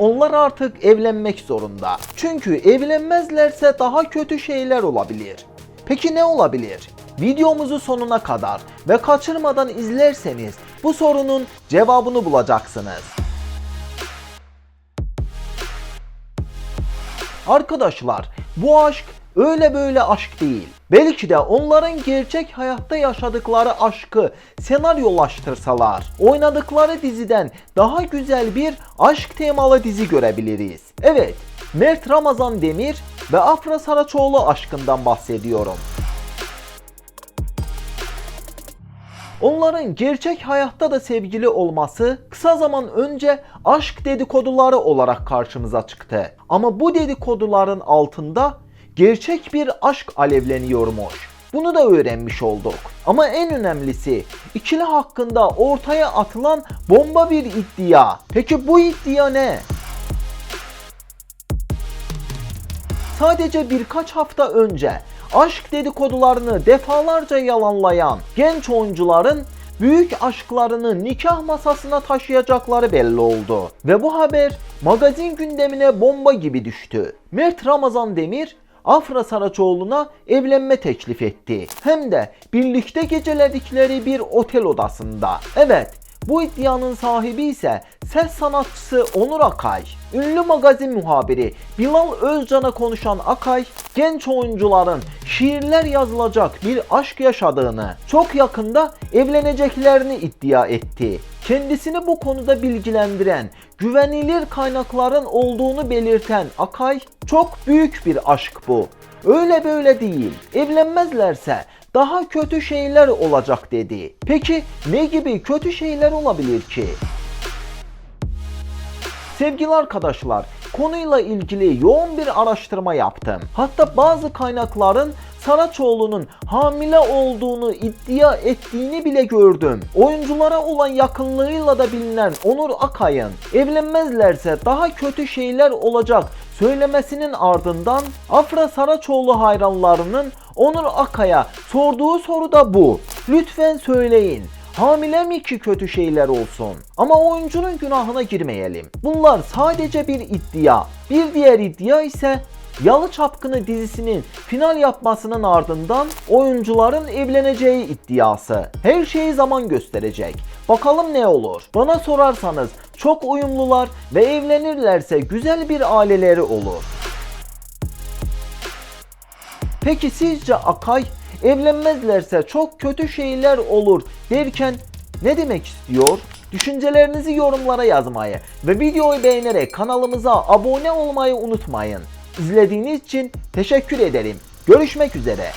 onlar artık evlenmek zorunda. Çünkü evlenmezlerse daha kötü şeyler olabilir. Peki ne olabilir? Videomuzu sonuna kadar ve kaçırmadan izlerseniz bu sorunun cevabını bulacaksınız. Arkadaşlar bu aşk öyle böyle aşk değil. Belki de onların gerçek hayatta yaşadıkları aşkı senaryolaştırsalar oynadıkları diziden daha güzel bir aşk temalı dizi görebiliriz. Evet, Mert Ramazan Demir ve Afra Saraçoğlu aşkından bahsediyorum. Onların gerçek hayatta da sevgili olması kısa zaman önce aşk dedikoduları olarak karşımıza çıktı. Ama bu dedikoduların altında gerçek bir aşk alevleniyormuş. Bunu da öğrenmiş olduk. Ama en önemlisi ikili hakkında ortaya atılan bomba bir iddia. Peki bu iddia ne? sadece birkaç hafta önce aşk dedikodularını defalarca yalanlayan genç oyuncuların büyük aşklarını nikah masasına taşıyacakları belli oldu. Ve bu haber magazin gündemine bomba gibi düştü. Mert Ramazan Demir Afra Saraçoğlu'na evlenme teklif etti. Hem de birlikte geceledikleri bir otel odasında. Evet, bu iddianın sahibi ise ses sanatçısı Onur Akay. Ünlü magazin muhabiri Bilal Özcan'a konuşan Akay, genç oyuncuların şiirler yazılacak bir aşk yaşadığını, çok yakında evleneceklerini iddia etti. Kendisini bu konuda bilgilendiren, güvenilir kaynakların olduğunu belirten Akay, çok büyük bir aşk bu. Öyle böyle değil. Evlenmezlerse daha kötü şeyler olacak dedi. Peki ne gibi kötü şeyler olabilir ki? Sevgili arkadaşlar, konuyla ilgili yoğun bir araştırma yaptım. Hatta bazı kaynakların Saraçoğlu'nun hamile olduğunu iddia ettiğini bile gördüm. Oyunculara olan yakınlığıyla da bilinen Onur Akay'ın evlenmezlerse daha kötü şeyler olacak söylemesinin ardından Afra Saraçoğlu hayranlarının Onur Akay'a sorduğu soru da bu. Lütfen söyleyin. Hamile mi ki kötü şeyler olsun? Ama oyuncunun günahına girmeyelim. Bunlar sadece bir iddia. Bir diğer iddia ise Yalı Çapkını dizisinin final yapmasının ardından oyuncuların evleneceği iddiası. Her şeyi zaman gösterecek. Bakalım ne olur. Bana sorarsanız çok uyumlular ve evlenirlerse güzel bir aileleri olur. Peki sizce Akay evlenmezlerse çok kötü şeyler olur derken ne demek istiyor? Düşüncelerinizi yorumlara yazmayı ve videoyu beğenerek kanalımıza abone olmayı unutmayın. İzlediğiniz için teşekkür ederim. Görüşmek üzere.